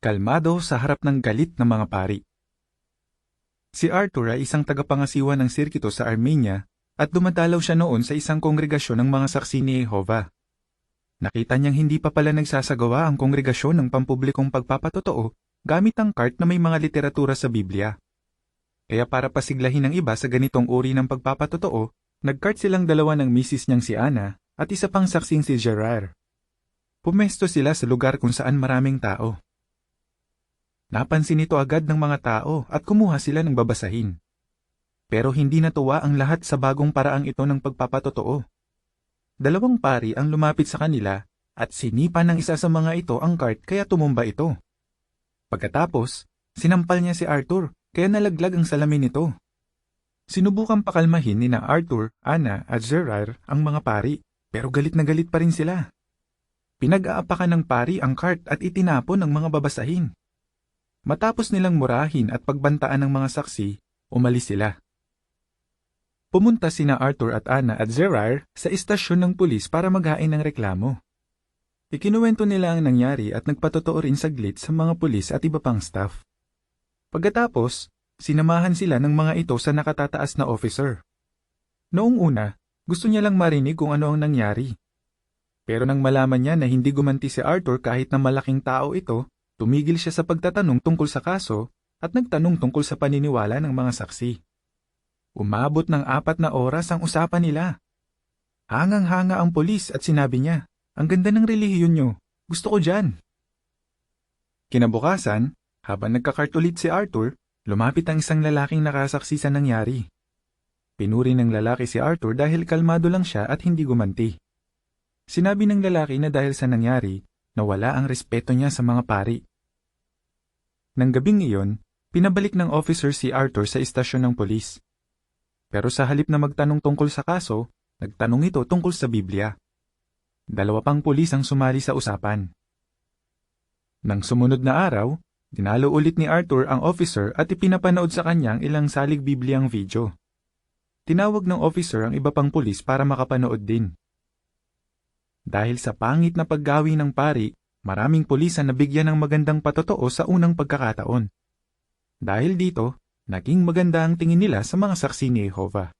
kalmado sa harap ng galit ng mga pari. Si Arthur ay isang tagapangasiwa ng sirkito sa Armenia at dumadalaw siya noon sa isang kongregasyon ng mga saksi ni Jehovah. Nakita niyang hindi pa pala nagsasagawa ang kongregasyon ng pampublikong pagpapatotoo gamit ang cart na may mga literatura sa Biblia. Kaya para pasiglahin ng iba sa ganitong uri ng pagpapatotoo, nagkart silang dalawa ng misis niyang si Ana at isa pang saksing si Gerard. Pumesto sila sa lugar kung saan maraming tao. Napansin ito agad ng mga tao at kumuha sila ng babasahin. Pero hindi natuwa ang lahat sa bagong paraang ito ng pagpapatotoo. Dalawang pari ang lumapit sa kanila at sinipa ng isa sa mga ito ang cart kaya tumumba ito. Pagkatapos, sinampal niya si Arthur kaya nalaglag ang salamin nito. Sinubukang pakalmahin ni na Arthur, Anna at Gerard ang mga pari pero galit na galit pa rin sila. Pinag-aapakan ng pari ang cart at itinapon ang mga babasahin. Matapos nilang murahin at pagbantaan ng mga saksi, umalis sila. Pumunta sina Arthur at Anna at Gerard sa istasyon ng pulis para maghain ng reklamo. Ikinuwento nila ang nangyari at nagpatotoo rin saglit sa mga pulis at iba pang staff. Pagkatapos, sinamahan sila ng mga ito sa nakatataas na officer. Noong una, gusto niya lang marinig kung ano ang nangyari. Pero nang malaman niya na hindi gumanti si Arthur kahit na malaking tao ito, Tumigil siya sa pagtatanong tungkol sa kaso at nagtanong tungkol sa paniniwala ng mga saksi. Umabot ng apat na oras ang usapan nila. Hangang-hanga ang polis at sinabi niya, ang ganda ng relihiyon niyo, gusto ko dyan. Kinabukasan, habang nagkakart ulit si Arthur, lumapit ang isang lalaking nakasaksi sa nangyari. Pinuri ng lalaki si Arthur dahil kalmado lang siya at hindi gumanti. Sinabi ng lalaki na dahil sa nangyari, nawala ang respeto niya sa mga pari. Nang gabing iyon, pinabalik ng officer si Arthur sa istasyon ng polis. Pero sa halip na magtanong tungkol sa kaso, nagtanong ito tungkol sa Biblia. Dalawa pang pulis ang sumali sa usapan. Nang sumunod na araw, dinalo ulit ni Arthur ang officer at ipinapanood sa kanyang ilang salig Bibliang video. Tinawag ng officer ang iba pang pulis para makapanood din. Dahil sa pangit na paggawi ng pari, maraming pulis ang nabigyan ng magandang patotoo sa unang pagkakataon. Dahil dito, naging maganda ang tingin nila sa mga saksi ni Jehovah.